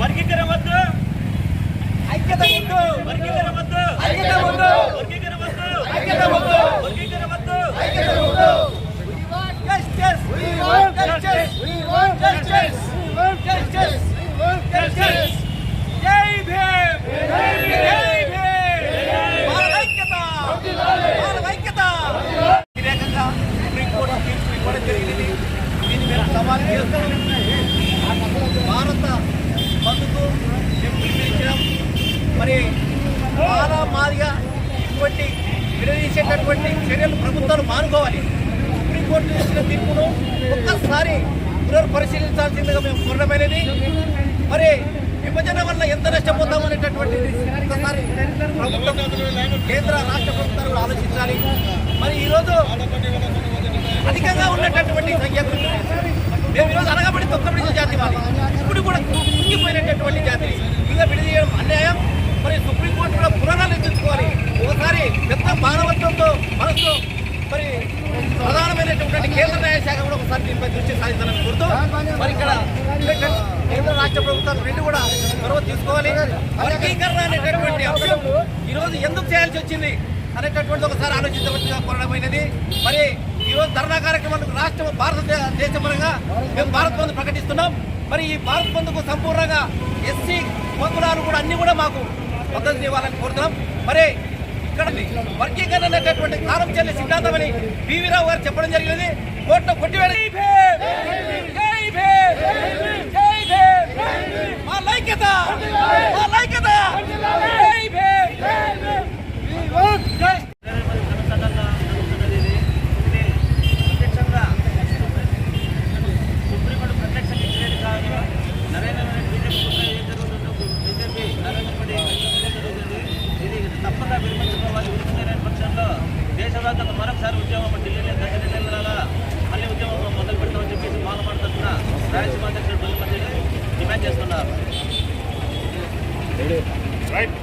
వర్గీకరణ వద్దు ఐక్యత వద్దు. వర్గీకరణ వద్దు. ఐక్యత వద్దు. వర్గీకరణ వద్దు. ఐక్యత వద్దు. భారత బంధుకు ఇంప్లిమెంట్ మరి చాలా మాదిగా ఇటువంటి విడదీసేటటువంటి చర్యలు ప్రభుత్వాలు మానుకోవాలి సుప్రీంకోర్టు ఇచ్చిన తీర్పును ఒక్కసారి పునర్పరిశీలించాల్సిందిగా మేము కోరడమైనది మరి విభజన వల్ల ఎంత నష్టపోతామనేటటువంటిది ఒక్కసారి ప్రభుత్వం కేంద్ర రాష్ట్ర ప్రభుత్వాలు ఆలోచించాలి మరి ఈరోజు అధికంగా ఉన్నటువంటి సంఖ్యకు తొక్కబడిన జాతి మాది ఇప్పుడు కూడా కుంగిపోయినటువంటి జాతి. ఇంకా విడదీయడం అన్యాయం? మరి సుప్రీంకోర్టు కూడా పునరాలోచించుకోవాలి ఒకసారి పెద్ద మానవత్వంతో మనసు మరి ప్రధానమైనటువంటి కేంద్ర న్యాయశాఖ కూడా ఒకసారి దీనిపై దృష్టి సాధించాలని కోరుతూ మరి ఇక్కడ కేంద్ర రాష్ట్ర ప్రభుత్వాలు రెండు కూడా చొరవ తీసుకోవాలి. వర్గీకరణ అనేటటువంటి అంశం ఈరోజు ఎందుకు చేయాల్సి వచ్చింది అనేటటువంటి ఒకసారి ఆలోచించవలసిగా కోరడమైనది. మరి ఈరోజు ధర్నా కార్యక్రమానికి రాష్ట్రం భారతదేశ పరంగా మేము భారత్ బంద్ ప్రకటిస్తున్నాం. మరి ఈ భారత్ బంద్కు సంపూర్ణంగా ఎస్సీ కులాలు కూడా అన్ని కూడా మాకు మద్దతు ఇవ్వాలని కోరుతున్నాం. మరి ఇక్కడ వర్గీకరణ అనేటటువంటి కారం చెల్లి సిద్ధాంతం అని పివి రావు గారు చెప్పడం జరిగినది. కోర్టులో కొట్టివేళ సార్ ఉద్యమం ఢిల్లీలో ఢిల్లీ వెళ్ళాలా మళ్ళీ ఉద్యమం మొదలు పెడతామని చెప్పేసి బాధ మాట్లాడుతున్న రాయలసీమ అధ్యక్షుడు డిమాండ్ చేస్తున్నారు. రైట్